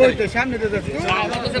ওই তো সামনে তো দেখো ওই তো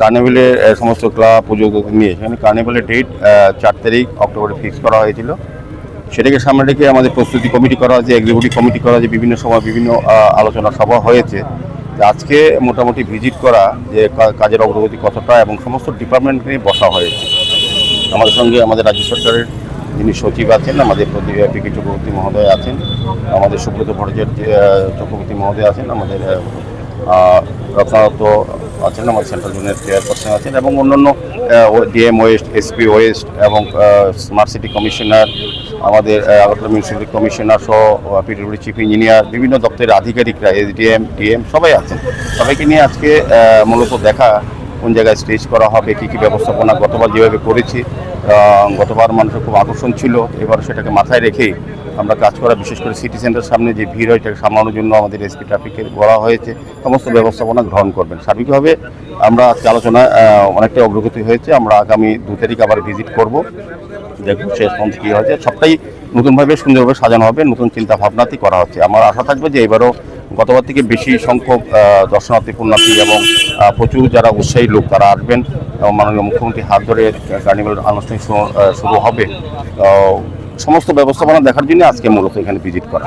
কার্নিভেলের সমস্ত ক্লাব পুজো নিয়ে। সেখানে কার্নিভেলের ডেট চার তারিখ অক্টোবরে ফিক্স করা হয়েছিল। সেটাকে সামনে রেখে আমাদের প্রস্তুতি কমিটি করা হয়েছে এক্সিকিউটিভ কমিটি করা হয়েছে বিভিন্ন সময় বিভিন্ন আলোচনা সভা হয়েছে। আজকে মোটামুটি ভিজিট করা যে কাজের অগ্রগতি কতটা এবং সমস্ত ডিপার্টমেন্ট নিয়ে বসা হয়েছে। আমাদের সঙ্গে আমাদের রাজ্য সরকারের যিনি সচিব আছেন আমাদের পিকে চক্রবর্তী মহোদয় আছেন আমাদের সুব্রত ভট্টাচার্য আহ, চক্রবর্তী মহোদয় আছেন আমাদের রত্নারত্ন আছেন, আমার সেন্ট্রাল জোনের চেয়ারপারসন আছেন এবং অন্যান্য ডিএম ওয়েস্ট এসপি ওয়েস্ট এবং স্মার্ট সিটি কমিশনার আমাদের আগরতলা মিউনিসিপ্যালিটি কমিশনার সহ পিডব্লিউডি চিফ ইঞ্জিনিয়ার বিভিন্ন দপ্তরের আধিকারিকরা এসডিএম ডিএম সবাই আছেন। সবাইকে নিয়ে আজকে মূলত দেখা, কোন জায়গায় স্টেজ করা হবে, কী কী ব্যবস্থাপনা গতবার যেভাবে করেছি গতবার মানুষের খুব আকর্ষণ ছিল। এবার সেটাকে মাথায় রেখে আমরা কাজ করা, বিশেষ করে সিটি সেন্টার সামনে যে ভিড় হয় এটাকে সামলানোর জন্য আমাদের এসপি ট্রাফিকের বলা হয়েছে। সমস্ত ব্যবস্থাপনা গ্রহণ করবেন। সার্বিকভাবে আমরা আজকে আলোচনায় অনেকটা অগ্রগতি হয়েছে। আমরা আগামী দু তারিখ আবার ভিজিট করব। দেখুন শেষ পর্যন্ত কী হয়েছে। সবটাই নতুনভাবে সুন্দরভাবে সাজানো হবে, নতুন চিন্তা ভাবনাতেই করা হচ্ছে। আমার আশা থাকবে যে এবারও গতবার থেকে বেশি সংখ্যক দর্শনার্থী, পুণ্যার্থী এবং প্রচুর যারা উৎসাহী লোক তারা আসবেন। এবং মাননীয় মুখ্যমন্ত্রী হাত ধরে কার্নিভাল আনুষ্ঠানিক শুরু হবে। সমস্ত ব্যবস্থাপনা দেখার জন্য আজকে মূলত এখানে ভিজিট করা।